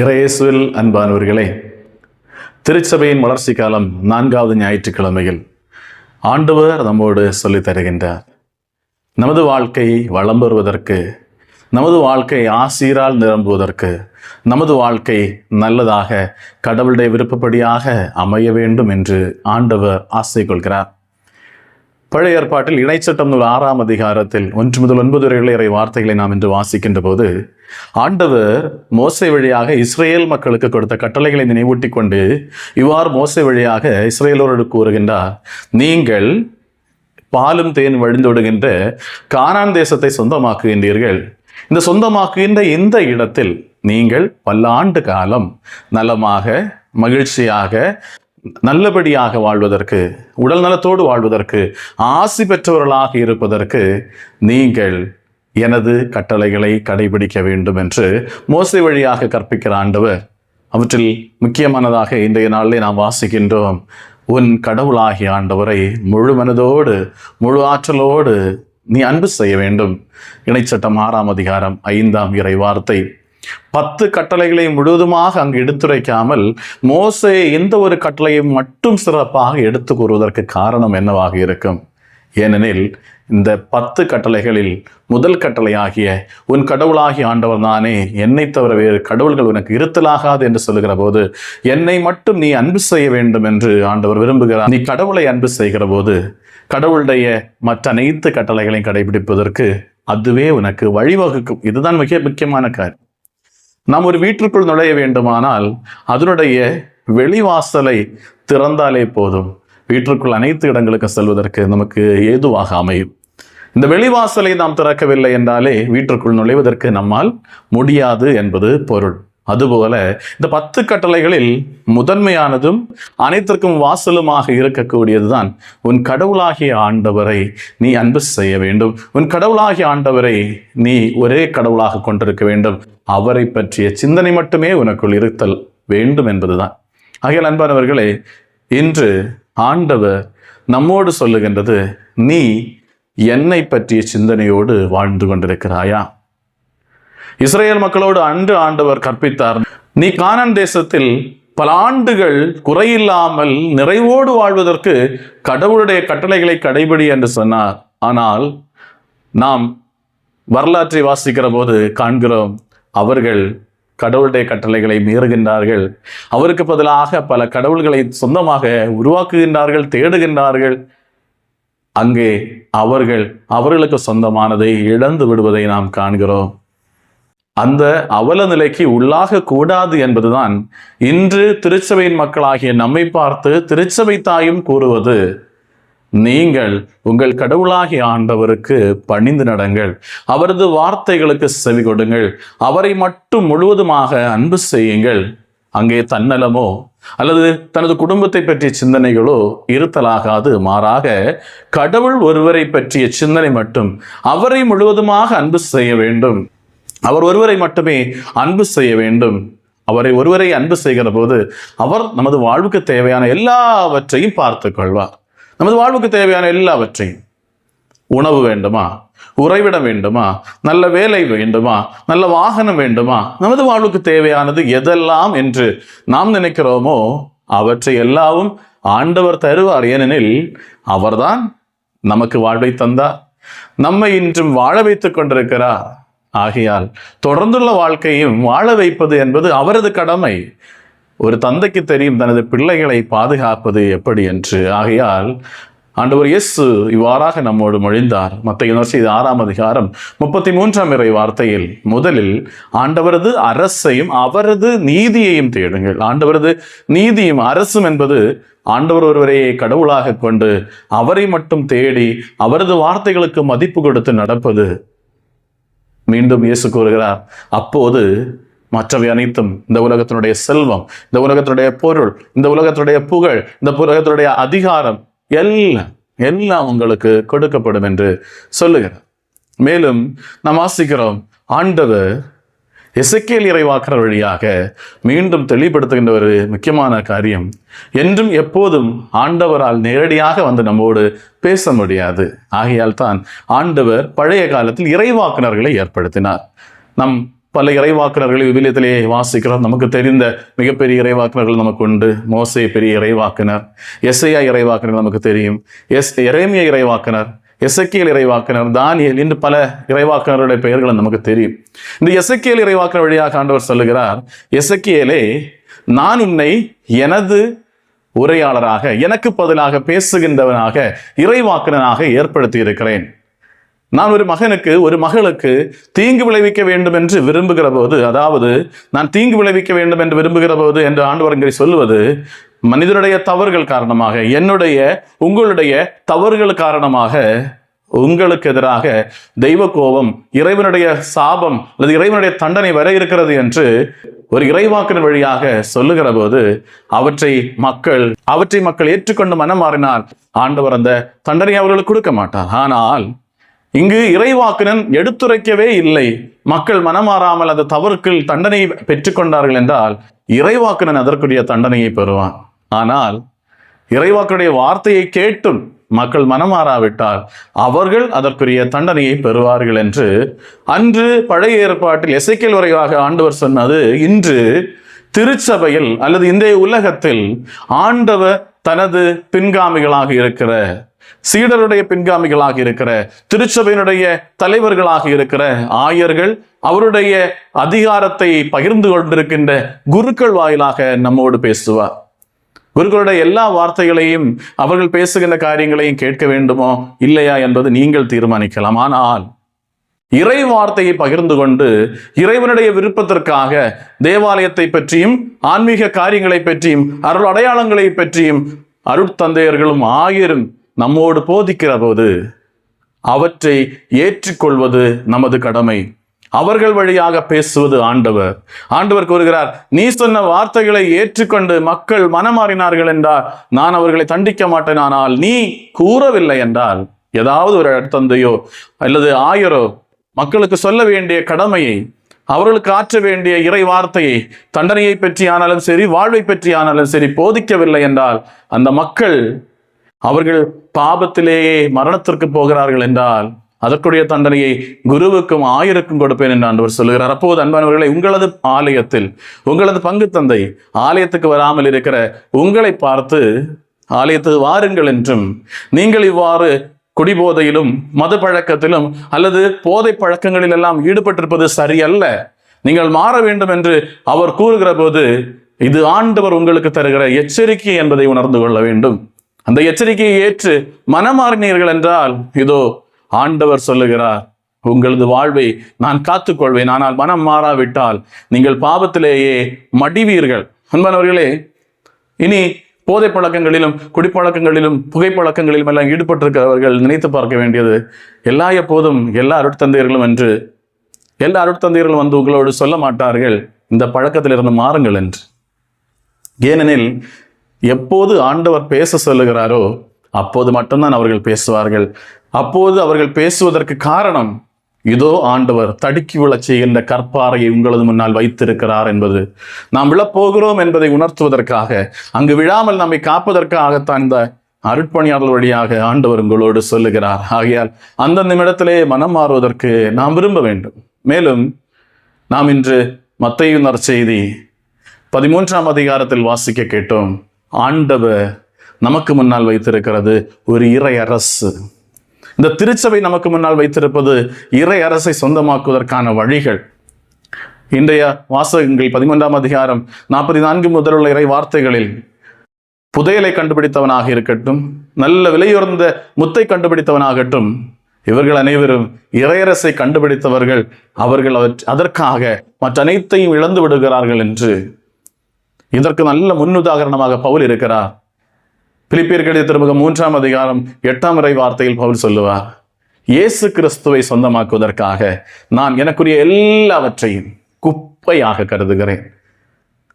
இறையேசுவில் அன்பானவர்களே திருச்சபையின் வளர்ச்சி காலம் நான்காவது ஞாயிற்றுக்கிழமையில் ஆண்டவர் நம்மோடு சொல்லித் தருகின்றார். நமது வாழ்க்கை வளம் பெறுவதற்கு நமது வாழ்க்கை ஆசீரால் நிரம்புவதற்கு நமது வாழ்க்கை நல்லதாக கடவுளுடைய விருப்பப்படியாக அமைய வேண்டும் என்று ஆண்டவர் ஆசை கொள்கிறார். பழைய ஏற்பாட்டில் இணைச்சட்டம் நூல் ஆறாம் அதிகாரத்தில் ஒன்று முதல் ஒன்பது வரை இறை வார்த்தைகளை நாம் இன்று வாசிக்கின்ற போது ஆண்டவர் மோசை வழியாக இஸ்ரேல் மக்களுக்கு கொடுத்த கட்டளைகளை நினைவூட்டி கொண்டு இவ்வாறு மோசை வழியாக இஸ்ரேலோடு கூறுகின்றார். நீங்கள் பாலும் தேன் வழிந்தோடுகின்ற கானான் தேசத்தை சொந்தமாக்குகின்றீர்கள். இந்த சொந்தமாக்குகின்ற இந்த இடத்தில் நீங்கள் பல்லாண்டு காலம் நலமாக மகிழ்ச்சியாக நல்லபடியாக வாழ்வதற்கு உடல் நலத்தோடு வாழ்வதற்கு ஆசி பெற்றவர்களாக இருப்பதற்கு நீங்கள் எனது கட்டளைகளை கடைபிடிக்க வேண்டும் என்று மோசை வழியாக கற்பிக்கிற ஆண்டவர் அவற்றில் முக்கியமானதாக இன்றைய நாளிலே நாம் வாசிக்கின்றோம். உன் கடவுளாகிய ஆண்டவரை முழு மனதோடு முழு ஆற்றலோடு நீ அன்பு செய்ய வேண்டும். இணைச்சட்டம் ஆறாம் அதிகாரம் ஐந்தாம் இறை வார்த்தை. பத்து கட்டளைகளை முழுவதுமாக அங்கு எடுத்துரைக்காமல் மோசே எந்த ஒரு கட்டளையும் மட்டும் சிறப்பாக எடுத்து கூறுவதற்கு காரணம் என்னவாக இருக்கும்? ஏனெனில் இந்த பத்து கட்டளைகளில் முதல் கட்டளையாகிய உன் கடவுளாகி ஆண்டவர் நானே என்னை தவிர வேறு கடவுள்கள் உனக்கு இருத்தலாகாது என்று சொல்லுகிற போது என்னை மட்டும் நீ அன்பு செய்ய வேண்டும் என்று ஆண்டவர் விரும்புகிறார். நீ கடவுளை அன்பு செய்கிற போது கடவுளுடைய மற்ற அனைத்து கட்டளைகளையும் கடைபிடிப்பதற்கு அதுவே உனக்கு வழிவகுக்கும். இதுதான் மிக முக்கியமான காரியம். நாம் ஒரு வீட்டிற்குள் நுழைய வேண்டுமானால் அதனுடைய வெளிவாசலை திறந்தாலே போதும். வீட்டிற்குள் அனைத்து இடங்களுக்கு செல்வதற்கு நமக்கு ஏதுவாக அமையும். இந்த வெளிவாசலை நாம் திறக்கவில்லை என்றாலே வீட்டிற்குள் நுழைவதற்கு நம்மால் முடியாது என்பது பொருள். அதுபோல இந்த பத்து கட்டளைகளில் முதன்மையானதும் அனைத்திற்கும் வாசலுமாக இருக்கக்கூடியதுதான். உன் கடவுளாகிய ஆண்டவரை நீ அன்பு செய்ய வேண்டும். உன் கடவுளாகிய ஆண்டவரை நீ ஒரே கடவுளாக கொண்டிருக்க வேண்டும். அவரை பற்றிய சிந்தனை மட்டுமே உனக்குள் இருத்தல் வேண்டும் என்பதுதான். ஆகையால் அன்பானவர்களே இன்று ஆண்டவர் நம்மோடு சொல்லுகின்றது நீ என்னை பற்றிய சிந்தனையோடு வாழ்ந்து கொண்டிருக்கிறாயா? இஸ்ரேல் மக்களோடு அன்று ஆண்டவர் கற்பித்தார் நீ கானன் தேசத்தில் பல ஆண்டுகள் குறையில்லாமல் நிறைவோடு வாழ்வதற்கு கடவுளுடைய கட்டளைகளை கடைபிடி என்று சொன்னார். ஆனால் நாம் வரலாற்றை வாசிக்கிற போது காண்கிறோம் அவர்கள் கடவுளுடைய கட்டளைகளை மீறுகின்றார்கள். அவருக்கு பதிலாக பல கடவுள்களை சொந்தமாக உருவாக்குகின்றார்கள் தேடுகின்றார்கள். அங்கே அவர்கள் அவர்களுக்கு சொந்தமானதை இழந்து விடுவதை நாம் காண்கிறோம். அந்த அவல நிலைக்கு உள்ளாக கூடாது என்பதுதான் இன்று திருச்சபையின் மக்களாகிய நம்மை பார்த்து திருச்சபை தாயும் கூறுவது. நீங்கள் உங்கள் கடவுளாகி ஆண்டவருக்கு பணிந்து நடங்கள். அவரது வார்த்தைகளுக்கு செவி கொடுங்கள். அவரை மட்டும் முழுவதுமாக அன்பு செய்யுங்கள். அங்கே தன்னலமோ அல்லது தனது குடும்பத்தை பற்றிய சிந்தனைகளோ இருத்தலாகாது. மாறாக கடவுள் ஒருவரை பற்றிய சிந்தனை மட்டும் அவரை முழுவதுமாக அன்பு செய்ய வேண்டும். அவர் ஒருவரை மட்டுமே அன்பு செய்ய வேண்டும். அவரை ஒருவரை அன்பு செய்கிற போது அவர் நமது வாழ்வுக்கு தேவையான எல்லாவற்றையும் பார்த்து கொள்வார். நமது வாழ்வுக்கு தேவையான எல்லாவற்றையும். உணவு வேண்டுமா? உறைவிடம் வேண்டுமா? நல்ல வேலை வேண்டுமா? நல்ல வாகனம் வேண்டுமா? நமது வாழ்வுக்கு தேவையானது எதெல்லாம் என்று நாம் நினைக்கிறோமோ அவற்றை எல்லாவும் ஆண்டவர் தருவார். ஏனெனில் அவர்தான் நமக்கு வாழ்வை தந்தார். நம்மை இன்றும் வாழ வைத்துக் கொண்டிருக்கிறார். ஆகையால் தொடர்ந்துள்ள வாழ்க்கையும் வாழ வைப்பது என்பது அவரது கடமை. ஒரு தந்தைக்கு தெரியும் தனது பிள்ளைகளை பாதுகாப்பது எப்படி என்று. ஆகையால் ஆண்டவர் இயேசு இவ்வாறாக நம்மோடு மொழிந்தார். மற்ற இது ஆறாம் அதிகாரம் முப்பத்தி மூன்றாம் இறை வார்த்தையில் முதலில் ஆண்டவரது அரசையும் அவரது நீதியையும் தேடுங்கள். ஆண்டவரது நீதியும் அரசும் என்பது ஆண்டவர் ஒருவரையே கடவுளாக கொண்டு அவரை மட்டும் தேடி அவரது வார்த்தைகளுக்கு மதிப்பு கொடுத்து நடப்பது. மீண்டும் இயேசு கூறுகிறார் அப்போது மற்றவை அனைத்தும் இந்த உலகத்தினுடைய செல்வம் இந்த உலகத்தினுடைய பொருள் இந்த உலகத்தினுடைய புகழ் இந்த உலகத்தினுடைய அதிகாரம் எல்லாம் எல்லாம் உங்களுக்கு கொடுக்கப்படும் என்று சொல்லுகிறார் மேலும் நாம் வாசிக்கிறோம் ஆண்டவர் இசைக்கேல் இறைவாக்கர் வழியாக மீண்டும் தெளிவுபடுத்துகின்ற ஒரு முக்கியமான காரியம் என்றும் எப்போதும் ஆண்டவரால் நேரடியாக வந்து நம்மோடு பேச முடியாது. ஆகையால் தான் ஆண்டவர் பழைய காலத்தில் இறைவாக்குனர்களை ஏற்படுத்தினார். நம் பல இறைவாக்குனர்கள் விவிலியத்திலே வாசிக்கிறோம். நமக்கு தெரிந்த மிகப்பெரிய இறைவாக்குனர்கள் நமக்கு உண்டு மோசே பெரிய இறைவாக்குனர். எஸ்ஐயா இறைவாக்குனர் நமக்கு தெரியும். எஸ் எரேமிய இறைவாக்குனர். எசக்கியல் இறைவாக்குனர். தானியல் என்று பல இறைவாக்கினருடைய பெயர்கள் நமக்கு தெரியும். இந்த எசக்கியல் இறைவாக்குனர் வழியாக ஆண்டவர் சொல்லுகிறார் எசக்கியலே நான் உன்னை எனது உரையாளராக எனக்கு பதிலாக பேசுகின்றவனாக இறைவாக்குனனாக ஏற்படுத்தி இருக்கிறேன் நான் ஒரு மகனுக்கு ஒரு மகளுக்கு தீங்கு விளைவிக்க வேண்டும் என்று விரும்புகிற போது அதாவது நான் தீங்கு விளைவிக்க வேண்டும் என்று விரும்புகிற போது என்று ஆண்டவர் இங்கே சொல்லுவது மனிதனுடைய தவறுகள் காரணமாக என்னுடைய உங்களுடைய தவறுகள் காரணமாக உங்களுக்கு எதிராக தெய்வ கோபம் இறைவனுடைய சாபம் அல்லது இறைவனுடைய தண்டனை வர இருக்கிறது என்று ஒரு இறைவாக்கின் வழியாக சொல்லுகிற போது அவற்றை மக்கள் அவற்றை மக்கள் ஏற்றுக்கொண்டு மனம் மாறினால் ஆண்டவர் அந்த தண்டனை அவர்களுக்கு கொடுக்க மாட்டார். ஆனால் இங்கு இறைவாக்கினன் எடுத்துரைக்கவே இல்லை. மக்கள் மனமாறாமல் அந்த தவறுக்குள் தண்டனை பெற்றுக்கொண்டார்கள் என்றால் இறைவாக்கினன் அதற்குரிய தண்டனையை பெறுவான். ஆனால் இறைவாக்கனுடைய வார்த்தையை கேட்டும் மக்கள் மனமாறாவிட்டால் அவர்கள் அதற்குரிய தண்டனையை பெறுவார்கள் என்று அன்று பழைய ஏற்பாட்டில் எசைக்கல் வரைவாக ஆண்டவர் சொன்னது இன்று திருச்சபையில் அல்லது இந்த உலகத்தில் ஆண்டவர் தனது பின்காமிகளாக இருக்கிற சீடருடைய பின்காமிகளாக இருக்கிற திருச்சபையினுடைய தலைவர்களாக இருக்கிற ஆயர்கள் அவருடைய அதிகாரத்தை பகிர்ந்து கொண்டிருக்கின்ற குருக்கள் வாயிலாக நம்மோடு பேசுவார். குருக்களுடைய எல்லா வார்த்தைகளையும் அவர்கள் பேசுகின்ற காரியங்களையும் கேட்க வேண்டுமோ இல்லையா என்பது நீங்கள் தீர்மானிக்கலாம். ஆனால் இறை வார்த்தையை பகிர்ந்து கொண்டு இறைவனுடைய விருப்பத்திற்காக தேவாலயத்தை பற்றியும் ஆன்மீக காரியங்களை பற்றியும் அருள் அடையாளங்களை பற்றியும் அருட்தந்தையர்களும் ஆயிரும் நம்மோடு போதிக்கிற போது அவற்றை ஏற்றுக்கொள்வது நமது கடமை. அவர்கள் வழியாக பேசுவது ஆண்டவர். ஆண்டவர் கூறுகிறார் நீ சொன்ன வார்த்தைகளை ஏற்றுக்கொண்டு மக்கள் மனமாறினார்கள் என்றால் நான் அவர்களை தண்டிக்க மாட்டேன். ஆனால் நீ கூறவில்லை என்றால் ஏதாவது ஒரு தந்தையோ அல்லது ஆயரோ மக்களுக்கு சொல்ல வேண்டிய கடமையை அவர்களுக்கு ஆற்ற வேண்டிய இறை வார்த்தையை தண்டனையை பற்றி ஆனாலும் சரி வாழ்வை பற்றி ஆனாலும் சரி போதிக்கவில்லை என்றால் அந்த மக்கள் அவர்கள் பாபத்திலேயே மரணத்திற்கு போகிறார்கள் என்றால் அதற்குரிய தண்டனையை குருவுக்கும் ஆயிரக்கும் கொடுப்பேன் என்று ஆண்டவர் சொல்லுகிறார். அப்போது அன்பானவர்களை உங்களது ஆலயத்தில் உங்களது பங்கு தந்தை ஆலயத்துக்கு வராமல் இருக்கிற உங்களை பார்த்து ஆலயத்துக்கு வாருங்கள் என்றும் நீங்கள் இவ்வாறு குடிபோதையிலும் மது பழக்கத்திலும் அல்லது போதை பழக்கங்களில் எல்லாம் ஈடுபட்டிருப்பது சரியல்ல. நீங்கள் மாற வேண்டும் என்று அவர் கூறுகிற போது இது ஆண்டவர் உங்களுக்கு தருகிற எச்சரிக்கை என்பதை உணர்ந்து கொள்ள வேண்டும். அந்த எச்சரிக்கையை ஏற்று மனமாறினீர்கள் என்றால் இதோ ஆண்டவர் சொல்லுகிறார் உங்களது வாழ்வை நான் காத்துக்கொள்வேன். ஆனால் மனம் மாறாவிட்டால் நீங்கள் பாவத்திலேயே மடிவீர்கள். அன்பானவர்களே இனி போதை பழக்கங்களிலும் குடிப்பழக்கங்களிலும் புகைப்பழக்கங்களிலும் எல்லாம் ஈடுபட்டிருக்கிறவர்கள் நினைத்து பார்க்க வேண்டியது எல்லா எப்போதும் எல்லா அருட்தந்தையர்களும் என்று எல்லா அருட்தந்தையர்களும் வந்து உங்களோடு சொல்ல மாட்டார்கள் இந்த பழக்கத்திலிருந்து மாறுங்கள் என்று. ஏனெனில் எப்போது ஆண்டவர் பேச சொல்லுகிறாரோ அப்போது மட்டும்தான் அவர்கள் பேசுவார்கள். அப்போது அவர்கள் பேசுவதற்கு காரணம் இதோ ஆண்டவர் தடுக்கி விழச் செய்கின்ற கற்பாறையை உங்களது முன்னால் வைத்திருக்கிறார் என்பது. நாம் விழப்போகிறோம் என்பதை உணர்த்துவதற்காக அங்கு விழாமல் நம்மை காப்பதற்காகத்தான் இந்த அருட்பணியாளர் வழியாக ஆண்டவர் உங்களோடு சொல்லுகிறார். ஆகையால் அந்த நிமிடத்திலே மனம் மாறுவதற்கு நாம் விரும்ப வேண்டும். மேலும் நாம் இன்று மத்தையு செய்தி பதிமூன்றாம் அதிகாரத்தில் வாசிக்க கேட்டோம். ஆண்டவர் நமக்கு முன்னால் வைத்திருக்கிறது ஒரு இறை அரசு. இந்த திருச்சபை நமக்கு முன்னால் வைத்திருப்பது இறை அரசை சொந்தமாக்குவதற்கான வழிகள். இன்றைய வாசகங்கள் பதிமூன்றாம் அதிகாரம் நாற்பத்தி நான்கு முதலுள்ள இறை வார்த்தைகளில் புதையலை கண்டுபிடித்தவனாக இருக்கட்டும் நல்ல விலையுறந்த முத்தை கண்டுபிடித்தவனாகட்டும் இவர்கள் அனைவரும் இறையரசை கண்டுபிடித்தவர்கள் அவர்கள் அதற்காக மற்ற அனைத்தையும் இழந்து விடுகிறார்கள் என்று இதற்கு நல்ல முன்னுதாரணமாக பவுல் இருக்கிறார். பிலிப்பியர்களின் திருமுகம் மூன்றாம் அதிகாரம் எட்டாம் வரை வார்த்தையில் பவுல் சொல்லுவார் இயேசு கிறிஸ்துவை சொந்தமாக்குவதற்காக நான் எனக்குரிய எல்லாவற்றையும் குப்பையாக கருதுகிறேன்.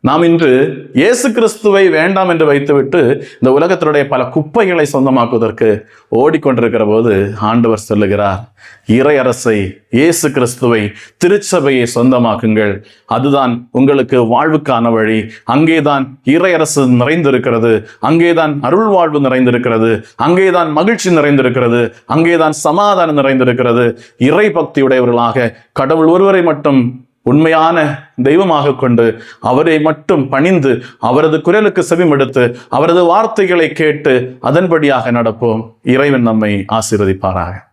நாம் இன்று இயேசு கிறிஸ்துவை வேண்டாம் என்று வைத்துவிட்டு இந்த உலகத்தினுடைய பல குப்பைகளை சொந்தமாக்குவதற்கு ஓடிக்கொண்டிருக்கிற போது ஆண்டவர் சொல்லுகிறார் இறையரசை இயேசு கிறிஸ்துவை திருச்சபையை சொந்தமாக்குங்கள். அதுதான் உங்களுக்கு வாழ்வுக்கான வழி. அங்கேதான் இறை அரசு நிறைந்திருக்கிறது. அங்கேதான் அருள் வாழ்வு நிறைந்திருக்கிறது. அங்கேதான் மகிழ்ச்சி நிறைந்திருக்கிறது. அங்கேதான் சமாதானம் நிறைந்திருக்கிறது. இறை பக்தியுடையவர்களாக கடவுள் ஒருவரை மட்டும் உண்மையான தெய்வமாக கொண்டு அவரை மட்டும் பணிந்து அவரது குரலுக்கு செவிமெடுத்து அவரது வார்த்தைகளை கேட்டு அதன்படியாக நடப்போம். இறைவன் நம்மை ஆசீர்வதிப்பாராக.